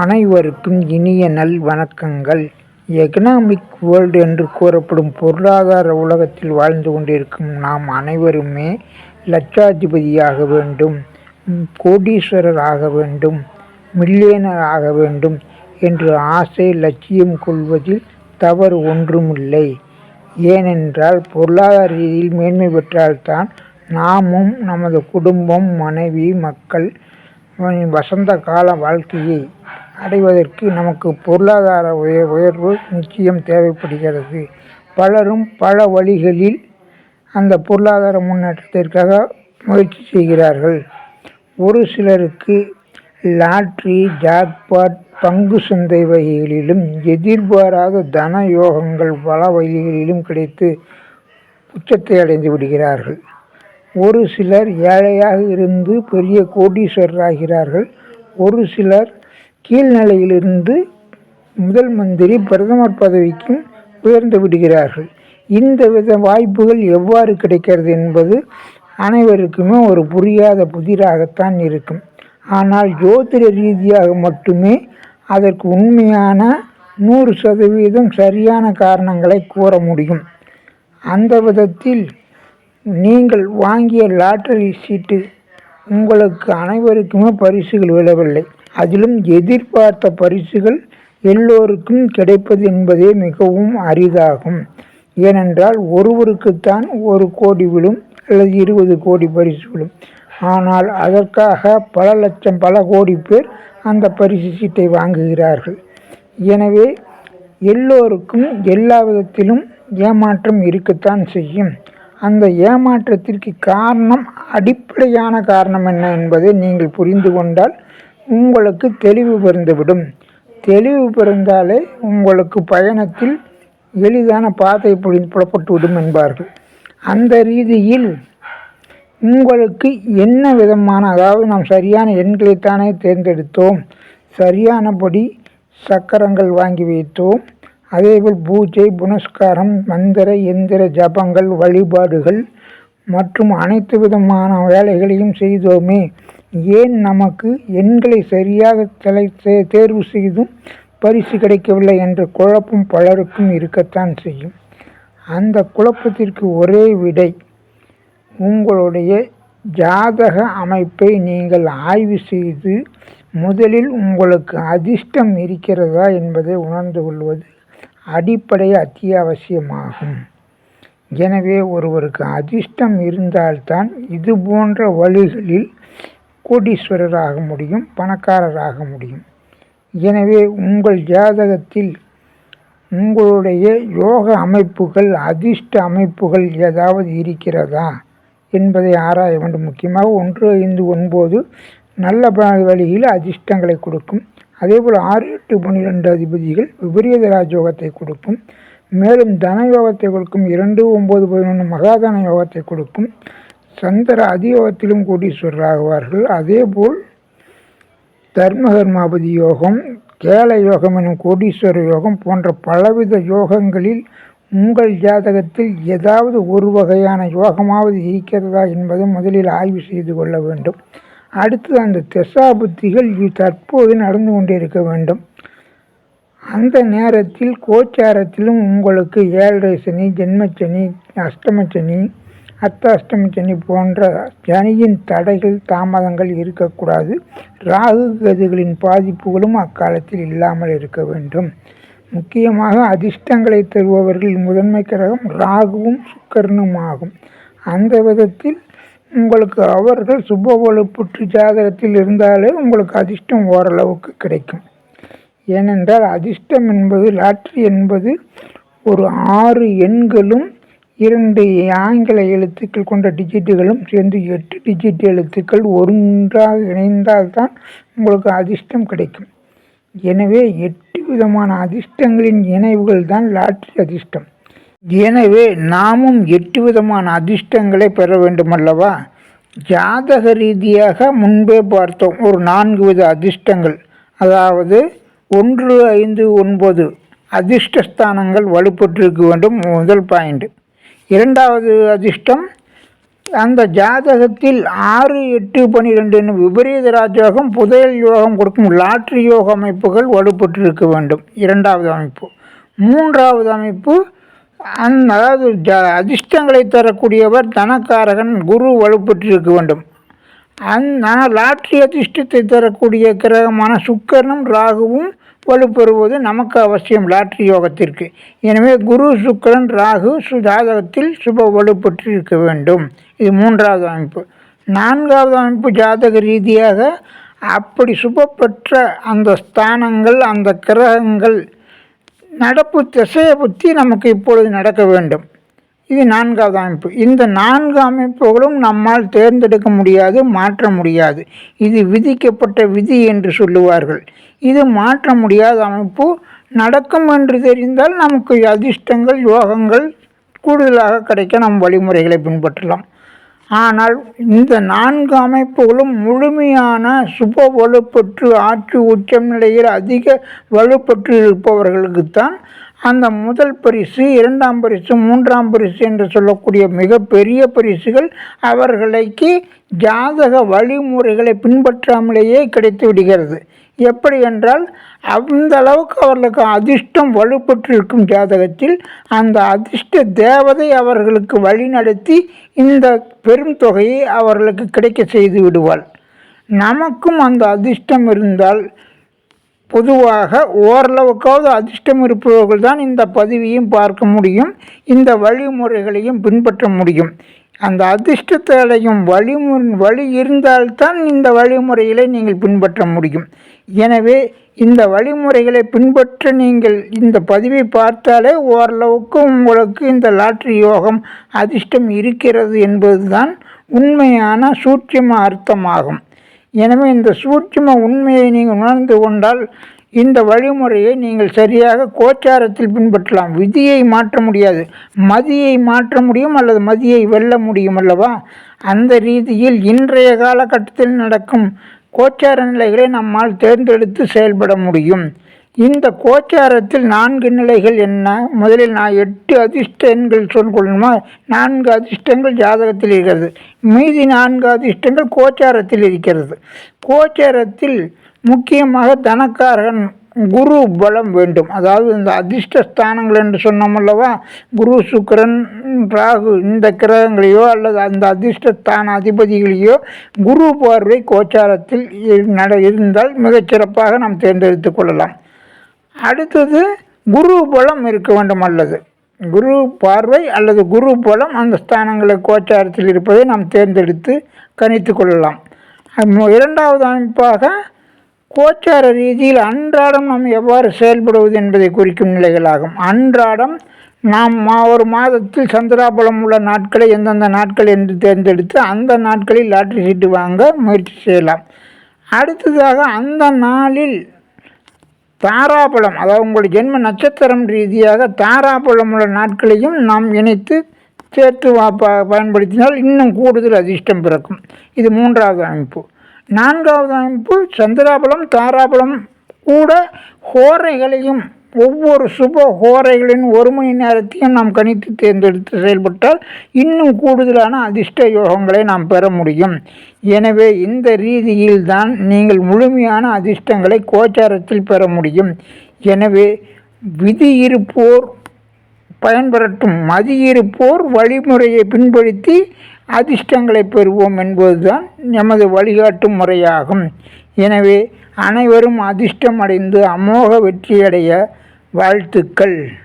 அனைவருக்கும் இனிய நல் வணக்கங்கள். எக்கனாமிக் வேர்ல்டு என்று கூறப்படும் பொருளாதார உலகத்தில் வாழ்ந்து கொண்டிருக்கும் நாம் அனைவருமே லட்சாதிபதியாக வேண்டும் கோடீஸ்வரர் ஆக வேண்டும் மில்லியனர் ஆக வேண்டும் என்று ஆசை லட்சியம் கொள்வதில் தவறு ஒன்றுமில்லை. ஏனென்றால் பொருளாதார ரீதியில் மேன்மை பெற்றால்தான் நாமும் நமது குடும்பம் மனைவி மக்கள் வசந்த கால வாழ்க்கையை அடைவதற்கு நமக்கு பொருளாதார உய உயர்வு நிச்சயம் தேவைப்படுகிறது. பலரும் பல வழிகளில் அந்த பொருளாதார முன்னேற்றத்திற்காக முயற்சி செய்கிறார்கள். ஒரு சிலருக்கு லாட்ரி ஜாக்பாட் பங்கு சந்தை வகைகளிலும் எதிர்பாராத தன யோகங்கள் பல வகைகளிலும் கிடைத்து உச்சத்தை அடைந்து விடுகிறார்கள். ஒரு சிலர் ஏழையாக இருந்து பெரிய கோடீஸ்வரராகிறார்கள். ஒரு சிலர் கீழ்நிலையிலிருந்து முதல் மந்திரி பிரதமர் பதவிக்கும் உயர்ந்து விடுகிறார்கள். இந்த வித வாய்ப்புகள் எவ்வாறு கிடைக்கிறது என்பது அனைவருக்குமே ஒரு புரியாத புதிராகத்தான் இருக்கும். ஆனால் ஜோதிட ரீதியாக மட்டுமே அதற்கு உண்மையான நூறு சதவீதம் சரியான காரணங்களை கூற முடியும். அந்த விதத்தில் நீங்கள் வாங்கிய லாட்டரி சீட்டு உங்களுக்கு அனைவருக்குமே பரிசுகள் விழவில்லை. அதிலும் எதிர்பார்த்த பரிசுகள் எல்லோருக்கும் கிடைப்பது என்பதே மிகவும் அரிதாகும். ஏனென்றால் ஒருவருக்குத்தான் ஒரு கோடி விழும் அல்லது இருபது கோடி பரிசு விழும். ஆனால் அதற்காக பல லட்சம் பல கோடி பேர் அந்த பரிசு சீட்டை வாங்குகிறார்கள். எனவே எல்லோருக்கும் எல்லா விதத்திலும் ஏமாற்றம் இருக்கத்தான் செய்யும். அந்த ஏமாற்றத்திற்கு காரணம் அடிப்படையான காரணம் என்ன என்பதை நீங்கள் புரிந்து கொண்டால் உங்களுக்கு தெளிவு பிறந்துவிடும் தெளிவு பிறந்தாலே உங்களுக்கு பயணத்தில் எளிதான பாதை புரிந்து என்பார்கள். அந்த ரீதியில் உங்களுக்கு என்ன விதமான அதாவது நாம் சரியான எண்களைத்தானே தேர்ந்தெடுத்தோம். சரியானபடி சக்கரங்கள் வாங்கி வைத்தோம். அதேபோல் பூஜை புனஸ்காரம் மந்திர எந்திர ஜபங்கள் வழிபாடுகள் மற்றும் அனைத்து விதமான வேலைகளையும் செய்தோமே. ஏன் நமக்கு எண்களை சரியாக தலை தேர்வு செய்தும் பரிசு கிடைக்கவில்லை என்ற குழப்பம் பலருக்கும் இருக்கத்தான் செய்யும். அந்த குழப்பத்திற்கு ஒரே விடை உங்களுடைய ஜாதக அமைப்பை நீங்கள் ஆய்வு செய்து முதலில் உங்களுக்கு அதிர்ஷ்டம் இருக்கிறதா என்பதை உணர்ந்து கொள்வது அடிப்படை அத்தியாவசியமாகும். எனவே ஒருவருக்கு அதிர்ஷ்டம் இருந்தால்தான் இது போன்ற வழிகளில் கோடீஸ்வரராக முடியும் பணக்காரராக முடியும். எனவே உங்கள் ஜாதகத்தில் உங்களுடைய யோக அமைப்புகள் அதிர்ஷ்ட அமைப்புகள் ஏதாவது இருக்கிறதா என்பதை ஆராய வேண்டும். முக்கியமாக ஒன்று ஐந்து ஒன்பது நல்ல வழியில் அதிர்ஷ்டங்களை கொடுக்கும். அதேபோல் ஆறு எட்டு பன்னிரெண்டு அதிபதிகள் விபரீத ராஜயோகத்தை கொடுக்கும். மேலும் தன யோகத்தை கொடுக்கும். இரண்டு ஒம்பது பதினொன்று மகாதன யோகத்தை கொடுக்கும். சந்திர அதியோகத்திலும் கோடீஸ்வரராகுவார்கள். அதேபோல் தர்மகர்மாபதி யோகம் கேல யோகம் எனும் கோடீஸ்வர யோகம் போன்ற பலவித யோகங்களில் உங்கள் ஜாதகத்தில் ஏதாவது ஒரு வகையான யோகமாவது இருக்கிறதா என்பதை முதலில் ஆய்வு செய்து கொள்ள வேண்டும். அடுத்து அந்த புத்திகள் தற்போது நடந்து கொண்டிருக்க வேண்டும். அந்த நேரத்தில் கோச்சாரத்திலும் உங்களுக்கு ஏழரை சனி ஜென்மச்சனி அஷ்டமச்சனி அர்த்தாஷ்டம சனி போன்ற சனியின் தடைகள் தாமதங்கள் இருக்கக்கூடாது. ராகு கதுகளின் பாதிப்புகளும் அக்காலத்தில் இல்லாமல் இருக்க வேண்டும். முக்கியமாக அதிர்ஷ்டங்களை தருபவர்கள் முதன்மை கிரகம் ராகுவும் சுக்கரனும் ஆகும். அந்த விதத்தில் உங்களுக்கு அவர்கள் சுப புற்று ஜாதகத்தில் இருந்தாலே உங்களுக்கு அதிர்ஷ்டம் ஓரளவுக்கு கிடைக்கும். ஏனென்றால் அதிர்ஷ்டம் என்பது லாட்ரி என்பது ஒரு ஆறு எண்களும் இரண்டு ஆங்கில எழுத்துக்கள் கொண்ட டிஜிட்டுகளும் சேர்ந்து எட்டு டிஜிட் எழுத்துக்கள் ஒன்றாக இணைந்தால்தான் உங்களுக்கு அதிர்ஷ்டம் கிடைக்கும். எனவே எட்டு விதமான அதிர்ஷ்டங்களின் இணைவுகள் தான் லாட்ரி அதிர்ஷ்டம். எனவே நாமும் எட்டு விதமான அதிர்ஷ்டங்களை பெற வேண்டுமல்லவா? ஜாதக ரீதியாக முன்பே பார்த்தோம் ஒரு நான்கு வித அதிர்ஷ்டங்கள். அதாவது ஒன்று ஐந்து ஒன்பது அதிர்ஷ்டஸ்தானங்கள் வலுப்பட்டிருக்க வேண்டும். முதல் பாயிண்ட் இரண்டாவது அதிர்ஷ்டம் அந்த ஜாதகத்தில் ஆறு எட்டு பன்னிரெண்டு என்னும் விபரீத ராஜயோகம் புதையல் யோகம் கொடுக்கும் லாட்ரி யோக அமைப்புகள் வலுப்பெற்றிருக்க வேண்டும். இரண்டாவது அமைப்பு. மூன்றாவது அமைப்பு அந் அதாவது ஜ அதிர்ஷ்டங்களை தரக்கூடியவர் தனக்காரகன் குரு வலுப்பெற்றிருக்க வேண்டும். அந் லாட்ரி அதிர்ஷ்டத்தை தரக்கூடிய கிரகமான சுக்கரனும் ராகுவும் வலுப்பெறுவது நமக்கு அவசியம் லாட்ரி யோகத்திற்கு. எனவே குரு சுக்கரன் ராகு சுஜாதகத்தில் சுப வலுப்பெற்று இருக்க வேண்டும். இது மூன்றாவது அமைப்பு. நான்காவது அமைப்பு ஜாதக ரீதியாக அப்படி சுப பெற்ற அந்த ஸ்தானங்கள் அந்த கிரகங்கள் நடப்பு திசையை பற்றி நமக்கு இப்பொழுது நடக்க வேண்டும். இது நான்காவது அமைப்பு. இந்த நான்கு அமைப்புகளும் நம்மால் தேர்ந்தெடுக்க முடியாது மாற்ற முடியாது. இது விதிக்கப்பட்ட விதி என்று சொல்லுவார்கள். இது மாற்ற முடியாத அமைப்பு. நடக்கும் என்று தெரிந்தால் நமக்கு அதிர்ஷ்டங்கள் யோகங்கள் கூடுதலாக கிடைக்க நம் வழிமுறைகளை பின்பற்றலாம். ஆனால் இந்த நான்கு அமைப்புகளும் முழுமையான சுப வலுப்பற்று ஆட்சி உச்சம் நிலையில் அதிக வலுப்பற்று இருப்பவர்களுக்குத்தான் அந்த முதல் பரிசு இரண்டாம் பரிசு மூன்றாம் பரிசு என்று சொல்லக்கூடிய மிகப்பெரிய பரிசுகள் அவர்களுக்கு ஜாதக வழிமுறைகளை பின்பற்றாமலேயே கிடைத்து விடுகிறது. எப்படி என்றால் அந்த அளவுக்கு அவர்களுக்கு அதிர்ஷ்டம் வலுப்பெற்றிருக்கும் ஜாதகத்தில் அந்த அதிர்ஷ்ட தேவதை அவர்களுக்கு வழிநடத்தி இந்த பெரும் தொகையை அவர்களுக்கு கிடைக்க செய்து விடுவாள். நமக்கும் அந்த அதிர்ஷ்டம் இருந்தால் பொதுவாக ஓரளவுக்காவது அதிர்ஷ்டம் இருப்பவர்கள் தான் இந்த பதிவையும் பார்க்க முடியும் இந்த வழிமுறைகளையும் பின்பற்ற முடியும். அந்த அதிர்ஷ்டத்தை அடையும் வழிமு வழி இருந்தால்தான் இந்த வழிமுறைகளை நீங்கள் பின்பற்ற முடியும். எனவே இந்த வழிமுறைகளை பின்பற்ற நீங்கள் இந்த பதிவை பார்த்தாலே ஓரளவுக்கு உங்களுக்கு இந்த லாட்ரி யோகம் அதிர்ஷ்டம் இருக்கிறது என்பதுதான் உண்மையான சூட்சம அர்த்தமாகும். எனவே இந்த சூட்சும உண்மையை நீங்கள் உணர்ந்து கொண்டால் இந்த வழிமுறையை நீங்கள் சரியாக கோச்சாரத்தில் பின்பற்றலாம். விதியை மாற்ற முடியாது. மதியை மாற்ற முடியும் அல்லது மதியை வெல்ல முடியும் அல்லவா? அந்த ரீதியில் இன்றைய காலகட்டத்தில் நடக்கும் கோச்சார நிலைகளை நம்மால் தேர்ந்தெடுத்து செயல்பட முடியும். இந்த கோச்சாரத்தில் நான்கு நிலைகள் என்ன? முதலில் நான் எட்டு அதிர்ஷ்டங்கள் சொல்லணுமா நான்கு அதிர்ஷ்டங்கள் ஜாதகத்தில் இருக்கிறது. மீதி நான்கு அதிர்ஷ்டங்கள் கோச்சாரத்தில் இருக்கிறது. கோச்சாரத்தில் முக்கியமாக தனக்காரன் குரு பலம் வேண்டும். அதாவது இந்த அதிர்ஷ்ட ஸ்தானங்கள் என்று சொன்னோம் அல்லவா? குரு சுக்கரன் ராகு இந்த கிரகங்களையோ அல்லது அந்த அதிர்ஷ்டஸ்தான அதிபதிகளையோ குரு பார்வை கோச்சாரத்தில் நட இருந்தால் மிகச்சிறப்பாக நாம் தேர்ந்தெடுத்து கொள்ளலாம். அடுத்தது குரு பலம் இருக்க வேண்டும் அல்லது. குரு பார்வை அல்லது குரு பலம் அந்த ஸ்தானங்களை கோச்சாரத்தில் இருப்பதை நாம் தேர்ந்தெடுத்து கணித்து கொள்ளலாம். இரண்டாவது அமைப்பாக கோச்சார ரீதியில் அன்றாடம் நாம் எவ்வாறு செயல்படுவது என்பதை குறிக்கும் நிலைகளாகும். அன்றாடம் நாம் மா ஒரு மாதத்தில் சந்திராபலம் உள்ள நாட்களை எந்தெந்த நாட்கள் என்று தேர்ந்தெடுத்து அந்த நாட்களில் லாட்ரி சீட்டு வாங்க முயற்சி செய்யலாம். அடுத்ததாக அந்த நாளில் தாராபலம் அதாவது உங்களுடைய ஜென்ம நட்சத்திரம் ரீதியாக தாராபலம் உள்ள நாட்களையும் நாம் இணைத்து சேர்த்து பயன்படுத்தினால் இன்னும் கூடுதல் அதிர்ஷ்டம் பிறக்கும். இது மூன்றாவது அமைப்பு. நான்காவது அமைப்பு சந்திராபலம் தாராபலம் கூட ஹோரைகளையும் ஒவ்வொரு சுப ஹோரைகளின் ஒரு மணி நேரத்தையும் நாம் கணித்து தேர்ந்தெடுத்து செயல்பட்டால் இன்னும் கூடுதலான அதிர்ஷ்ட யோகங்களை நாம் பெற முடியும். எனவே இந்த ரீதியில் தான் நீங்கள் முழுமையான அதிர்ஷ்டங்களை கோச்சாரத்தில் பெற முடியும். எனவே விதி இருப்போர் பயன்பெறட்டும். மதி இருப்போர் வழிமுறையை பின்படுத்தி அதிர்ஷ்டங்களை பெறுவோம் என்பதுதான் எமது வழிகாட்டும் முறையாகும். எனவே அனைவரும் அதிர்ஷ்டம் அடைந்து அமோக வெற்றியடைய வாழ்த்துக்கள்.